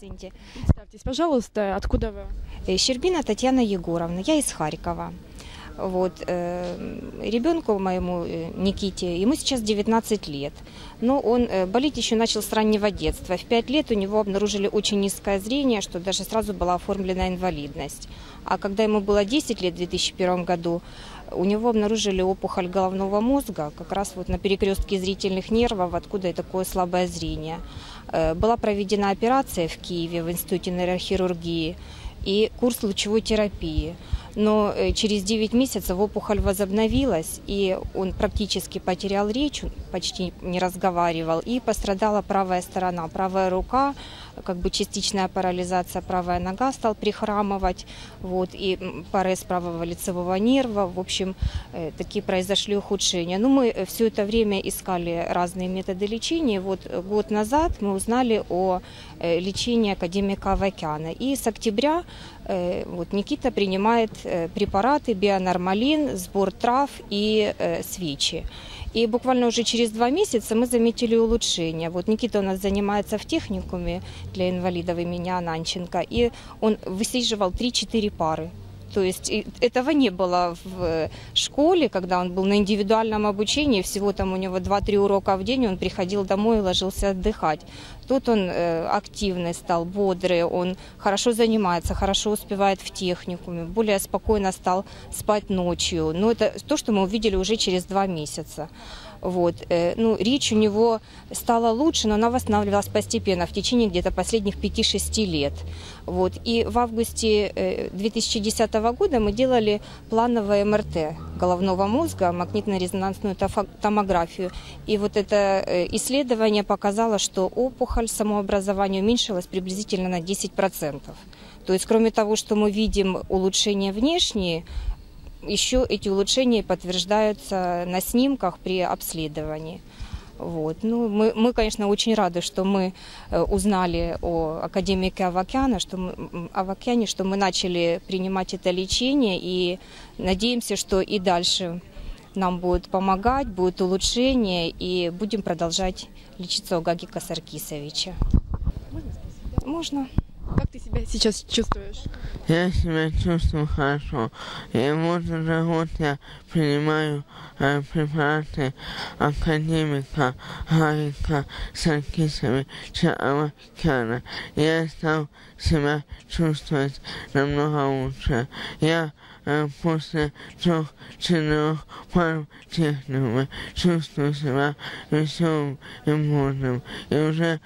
Цинти. Представьтесь, пожалуйста, откуда вы? Э, Щербина Татьяна Егоровна, я из Харькова. Вот, э, ребенку моему э, Никите, ему сейчас 19 лет, но он э, болеть еще начал с раннего детства. В 5 лет у него обнаружили очень низкое зрение, что даже сразу была оформлена инвалидность. А когда ему было 10 лет в 2001 году, у него обнаружили опухоль головного мозга, как раз вот на перекрестке зрительных нервов, откуда и такое слабое зрение. Э, Была проведена операция в Киеве в Институте нейрохирургии и курс лучевой терапии. Но э, через 9 месяцев опухоль возобновилась, и он практически потерял речь, почти не разговаривал, и пострадала правая сторона, правая рука, как бы частичная парализация, правая нога стал прихрамывать, вот, и м, парез правого лицевого нерва, в общем, э, такие произошли ухудшения. Но мы все это время искали разные методы лечения, вот э, год назад мы узнали о э, лечении академика Авакяна, и с октября э, вот Никита принимает э, препараты бионормалин, сбор трав и э, свечи. И буквально уже через два месяца мы заметили улучшение. Вот Никита у нас занимается в техникуме для инвалидов имени Ананченко, и он высиживал 3-4 пары. То есть этого не было в школе, когда он был на индивидуальном обучении, всего там у него 2-3 урока в день, он приходил домой и ложился отдыхать. Тут он э, активный стал, бодрый, он хорошо занимается, хорошо успевает в техникуме, более спокойно стал спать ночью. Но это то, что мы увидели уже через два месяца. Вот. э, Ну, речь у него стала лучше, но она восстанавливалась постепенно в течение где-то последних 5-6 лет. Вот. И в августе э, 2010 года мы делали плановое МРТ головного мозга, магнитно-резонансную томографию. И вот это э, исследование показало, что опухоль самообразования уменьшилась приблизительно на 10%. То есть, кроме того, что мы видим улучшения внешние, еще эти улучшения подтверждаются на снимках при обследовании. Вот. Ну, мы, мы, конечно, очень рады, что мы э, узнали о академике Авакяна, что мы, Авакяне, что мы начали принимать это лечение и надеемся, что и дальше нам будет помогать, будет улучшение и будем продолжать лечиться у Гагика Саркисовича. Можно? Как ты себя сейчас чувствуешь? Я себя чувствую хорошо. И вот уже год я принимаю э, препараты академика Гарика Саркисовича Авакяна. Я стал себя чувствовать намного лучше. Я э, после трех-четырех пар техникума чувствую себя веселым и бодрым. И уже